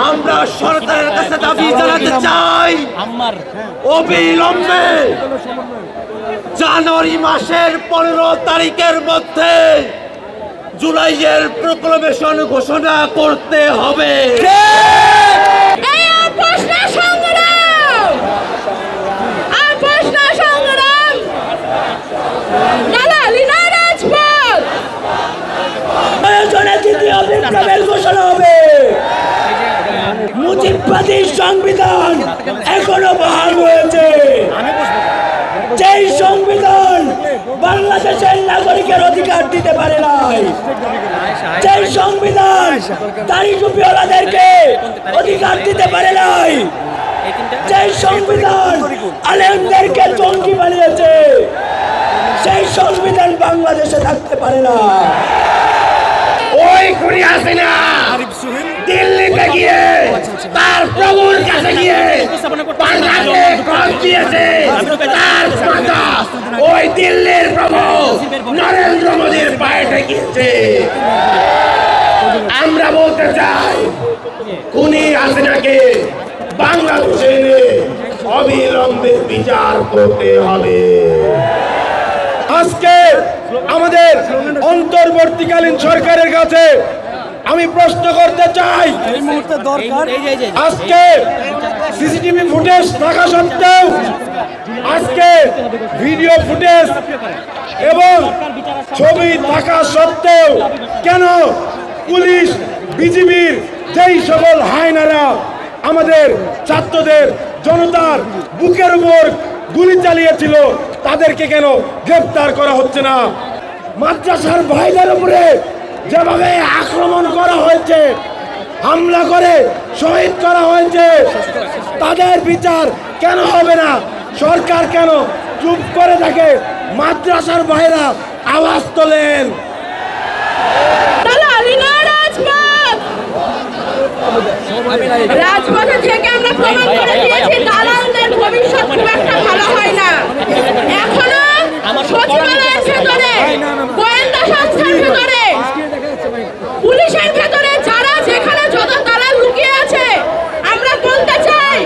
আমরা সরকারের কাছে দাবি জানাতে চাই। অবিলম্বে জানুয়ারি মাসের পনেরো তারিখের মধ্যে জুলাইয়ের প্রক্লবেশন ঘোষণা করতে হবে এই আপোষ না সংগ্রাম আপোষ না সংগ্রাম দালালি না রাজপথ প্রয়োজনে দ্বিতীয় বিপ্লবের ঘোষণা হবে মুজিববাদী সংবিধান এখনও বহাল রয়েছে যেই সংবিধান বাংলাদেশের নাগরিকের অধিকার দিতে পারে নাই যেই সংবিধান দাড়ি টুপিওয়ালাদেরকে অধিকার দিতে পারে নাই যেই সংবিধান আলেমদেরকে জঙ্গি বানিয়েছে সেই সংবিধান বাংলাদেশে থাকতে পারে না। ওই খুনি হাসিনা দিল্লিতে গিয়ে, তার প্রভুর কাছে গিয়ে পাল্লাকে ক্রস দিয়েছে। তার মাথা ওই দিল্লির প্রভু নরেন্দ্র মোদীর পায়ে ঠেকিয়েছে। আমরা বলতে চাই, খুনি হাসিনাকে বাংলাদেশে অবিলম্বে বিচার করতে হবে। আজকে আমাদের অন্তর্বর্তীকালীন সরকারের কাছে আমি প্রশ্ন করতে চাই। আজকে সিসিটিভি ফুটেজ থাকা সত্ত্বেও আজকে ভিডিও ফুটেজ এবং ছবি থাকা সত্ত্বেও কেন পুলিশ বিজিবির যেই সকল হায়নারা আমাদের ছাত্রদের জনতার বুকের উপর গুলি চালিয়েছিল তাদেরকে কেন গ্রেপ্তার করা হচ্ছে না? মাদ্রাসার ভাইদের উপরে যেভাবে আক্রমণ করা হয়েছে, হামলা করে শহীদ করা হয়েছে, তাদের বিচার কেন হবে না? সরকার কেন চুপ করে থাকে? মাদ্রাসার ভাইরা আওয়াজ তোলেন দালালি না রাজপথ রাজপথে থেকে আমরা প্রমাণ করে দিয়েছি দালালদের ভবিষ্যৎ খুব একটা ভালো হয় না এখনও সচিবালয়ের ভেতরে গোয়েন্দা সংস্থার ভেতরে পুলিশের ভেতরে যারা যেখানে যত দালাল লুকিয়ে আছে আমরা বলতে চাই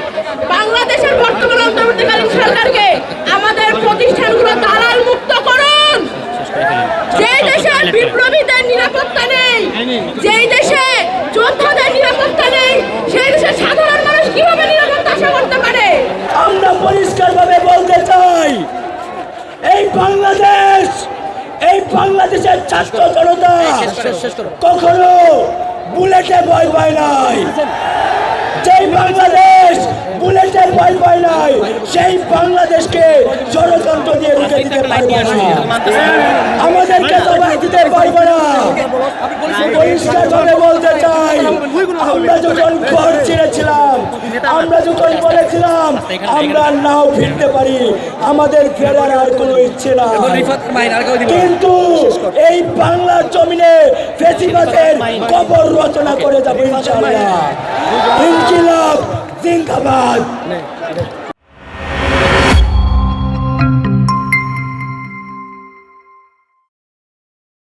বাংলাদেশের বর্তমান অন্তর্বর্তীকালীন সরকারকে আমাদের প্রতিষ্ঠানগুলো দালাল মুক্ত করুন যেই দেশে বিপ্লবীদের নিরাপত্তা নেই। যেই দেশে যোদ্ধাদের নিরাপত্তা নেই সেই দেশে সাধারণ মানুষ কীভাবে নিরাপত্তা আশা করতে পারে? আমরা পরিষ্কারভাবে বলতে চাই এই বাংলাদেশ এই বাংলাদেশের ছাত্র জনতা কখনো বুলেটে ভয় পায় নাই। যেই বাংলাদেশ বুলেটের ভয় পায় নাই, সেই বাংলাদেশকে জনতন্ত্র দিয়ে রুখে দিতে পারবে আমাদেরকে সবাই দিতে পারবে না। পরিষ্কারভাবে বলতে চাই, আমরা যখন ঘর ছেড়েছিলাম। আমরা যখন বলেছিলাম আমরা নাও ফিরতে পারি। আমাদের ফেরার আর কোনো ইচ্ছে না। কিন্তু এই বাংলার জমিনে ফেসিবাদের কবর রচনা করে যাব ইনশাআল্লাহ। ইনকিলাব জিন্দাবাদ।